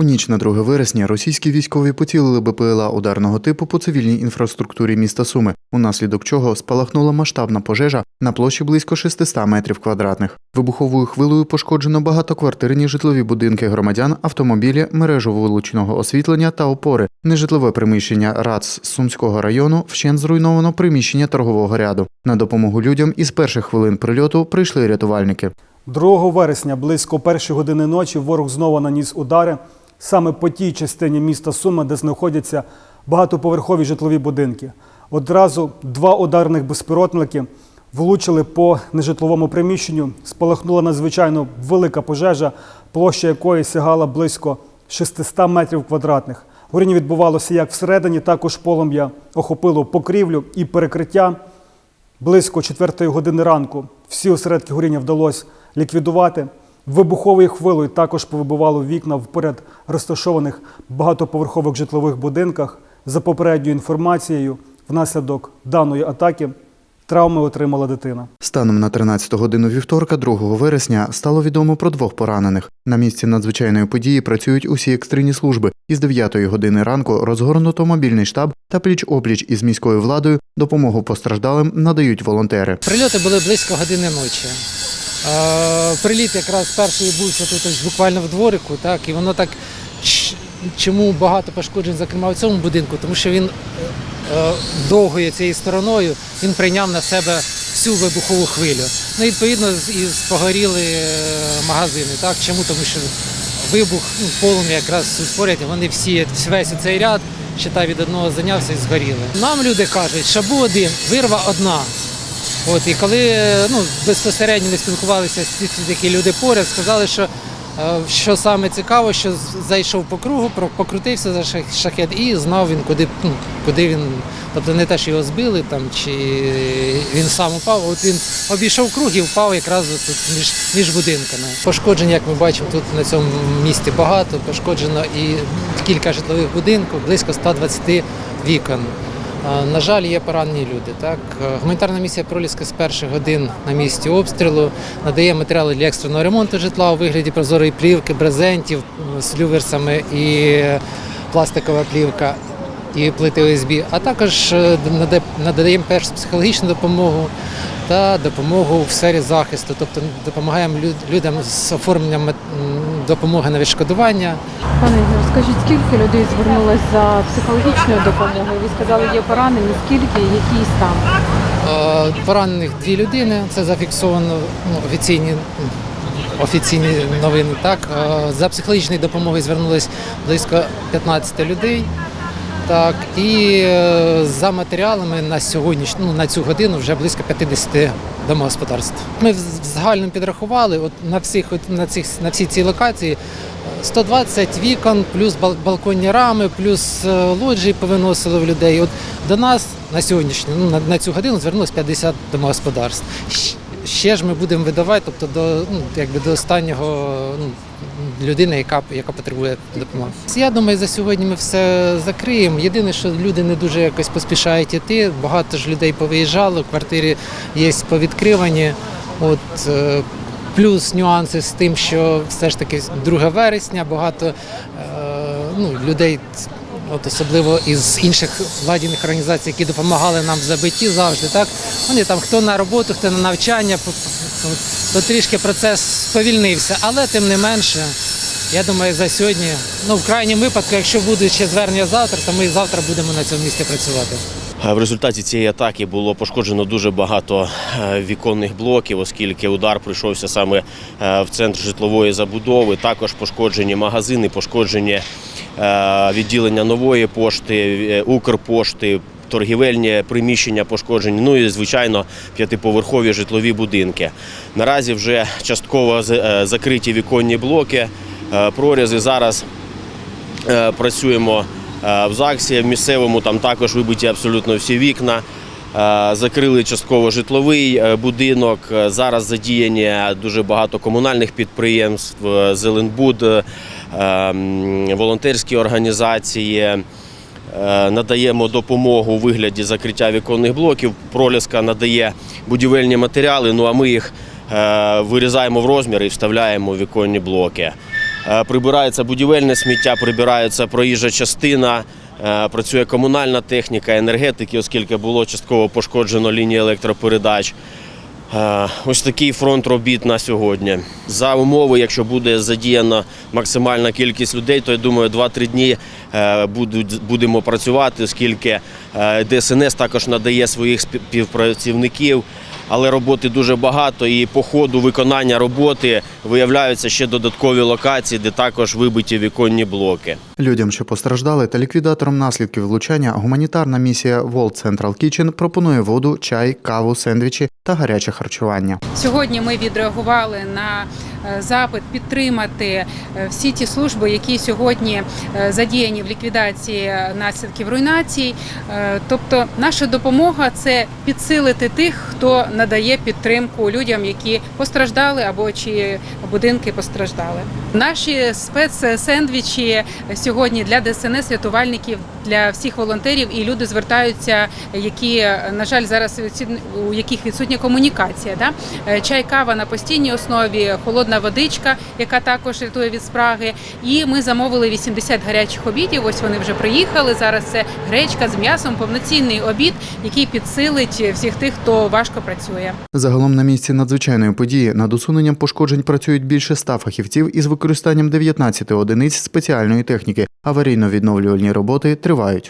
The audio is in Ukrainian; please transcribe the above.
У ніч на 2 вересня російські військові поцілили БПЛА ударного типу по цивільній інфраструктурі міста Суми, унаслідок чого спалахнула масштабна пожежа на площі близько 600 метрів квадратних. Вибуховою хвилею пошкоджено багатоквартирні житлові будинки громадян, автомобілі, мережу вилученого освітлення та опори. Нежитлове приміщення РАЦ Сумського району вщент зруйновано приміщення торгового ряду. На допомогу людям із перших хвилин прильоту прийшли рятувальники. 2 вересня близько першої години ночі ворог знову наніс удари саме по тій частині міста Суми, де знаходяться багатоповерхові житлові будинки. Одразу два ударних безпілотники влучили по нежитловому приміщенню. Спалахнула надзвичайно велика пожежа, площа якої сягала близько 600 метрів квадратних. Горіння відбувалося як всередині, також полум'я охопило покрівлю і перекриття. Близько 4 години ранку всі осередки горіння вдалося ліквідувати. Вибуховою хвилою також повибивало вікна в поряд розташованих багатоповерхових житлових будинках. За попередньою інформацією, внаслідок даної атаки травми отримала дитина. Станом на 13 годину вівторка, 2 вересня, стало відомо про двох поранених. На місці надзвичайної події працюють усі екстрені служби. Із 9 години ранку розгорнуто мобільний штаб та пліч-опліч із міською владою допомогу постраждалим надають волонтери. Прильоти були близько години ночі. Е, Приліт якраз перший відбувся тут ось буквально в дворику, так, і воно так чому багато пошкоджень, зокрема в цьому будинку, тому що він е, довгою цією стороною він прийняв на себе всю вибухову хвилю. Ну, відповідно, і погоріли е, магазини. Так? Чому? Тому що вибух, ну, полум'я якраз поряд, вони всі, весь цей ряд, считай, від одного зайнявся і згоріли. Нам люди кажуть, шабу один, вирва одна. От і коли е, ну, безпосередньо ми спілкувалися з такі люди поряд, сказали, що е, що саме цікаво, що зайшов по кругу, покрутився за шахет і знав він, куди, ну, куди він. Тобто не те, що його збили там, чи він сам упав, от він обійшов круг і впав якраз тут між, між будинками. Пошкоджень, як ми бачимо, тут на цьому місті багато. Пошкоджено і кілька житлових будинків, близько 120 вікон. Е, На жаль, є поранені люди. Так Е, гуманітарна місія Проліска з перших годин на місці обстрілу надає матеріали для екстреного ремонту житла у вигляді прозорої плівки, брезентів з люверсами і пластикова плівка і плити ОСБ, а також е, надаємо першу психологічну допомогу та допомогу в сфері захисту, тобто допомагаємо люд- людям з оформленням допомоги на відшкодування. Пане Ігор, скажіть, скільки людей звернулося за психологічною допомогою? Ви сказали, є поранені, скільки, який стан? Е, Поранених дві людини. Це зафіксовано ну, офіційні. Офіційні новини так Е, за психологічною допомогою звернулись близько 15 людей. Так і е, за матеріалами на сьогоднішню ну, на цю годину вже близько 50 домогосподарств. Ми в загальному підрахували от на всіх от на цих на всі ці локації е, 120 вікон, плюс бал- балконні рами, плюс е, лоджії повиносили в людей. От до нас на сьогоднішню, ну на, на цю годину звернулось 50 домогосподарств. Ще ж ми будемо видавати, тобто до ну якби до останнього ну, людини, яка яка потребує допомоги. Я думаю, за сьогодні ми все закриємо. Єдине, що люди не дуже якось поспішають іти. Багато ж людей повиїжджало, квартири є повідкривані. От е, плюс нюанси з тим, що все ж таки 2 вересня багато е, ну, людей. От особливо із інших владійних організацій, які допомагали нам в забитті завжди, так вони там хто на роботу, хто на навчання, то трішки процес сповільнився. Але тим не менше, я думаю, за сьогодні, ну в крайньому випадку, якщо будуть ще звернення завтра, то ми завтра будемо на цьому місці працювати. В результаті цієї атаки було пошкоджено дуже багато е, віконних блоків, оскільки удар прийшовся саме е, в центр житлової забудови. Також пошкоджені магазини, пошкоджені відділення нової пошти, е, Укрпошти. Торгівельні приміщення пошкоджені, ну і звичайно п'ятиповерхові житлові будинки. Наразі вже частково е, закриті віконні блоки, е, прорізи. Зараз Е, працюємо е, в ЗАГСі, в місцевому там також вибиті абсолютно всі вікна. Е, Закрили частково житловий е, будинок. Е, Зараз задіяні дуже багато комунальних підприємств, Зеленбуд, волонтерські організації. Надаємо допомогу у вигляді закриття віконних блоків. Проліска надає будівельні матеріали. Ну а ми їх вирізаємо в розмір і вставляємо в віконні блоки. Прибирається будівельне сміття, прибирається проїжджа частина, працює комунальна техніка, енергетики, оскільки було частково пошкоджено лінії електропередач. Е, Ось такий фронт робіт на сьогодні. За умови, якщо буде задіяна максимальна кількість людей, то я думаю, 2-3 дні е, будемо працювати, оскільки е, ДСНС також надає своїх співпрацівників. Але роботи дуже багато, і по ходу виконання роботи виявляються ще додаткові локації, де також вибиті віконні блоки. Людям, що постраждали, та ліквідаторам наслідків влучання, гуманітарна місія World Central Kitchen пропонує воду, чай, каву, сендвічі та гаряче харчування. Сьогодні ми відреагували на е, запит підтримати е, всі ті служби, які сьогодні е, задіяні в ліквідації наслідків руйнацій. Е, Тобто, наша допомога це підсилити тих, хто надає підтримку людям, які постраждали або чиї будинки постраждали. Наші спецсендвічі сьогодні для ДСНС, рятувальників, для всіх волонтерів і люди звертаються, які на жаль зараз у яких відсутня комунікація. Да? Е, Чай, кава на постійній основі, холодна водичка, яка також рятує від спраги. І ми замовили 80 гарячих обідів. Ось вони вже приїхали. Зараз це гречка з м'ясом, повноцінний обід, який підсилить всіх тих, хто важко працює. Загалом на місці надзвичайної події над усуненням пошкоджень працюють більше ста фахівців із використанням 19 одиниць спеціальної техніки. Аварійно-відновлювальні роботи тривають.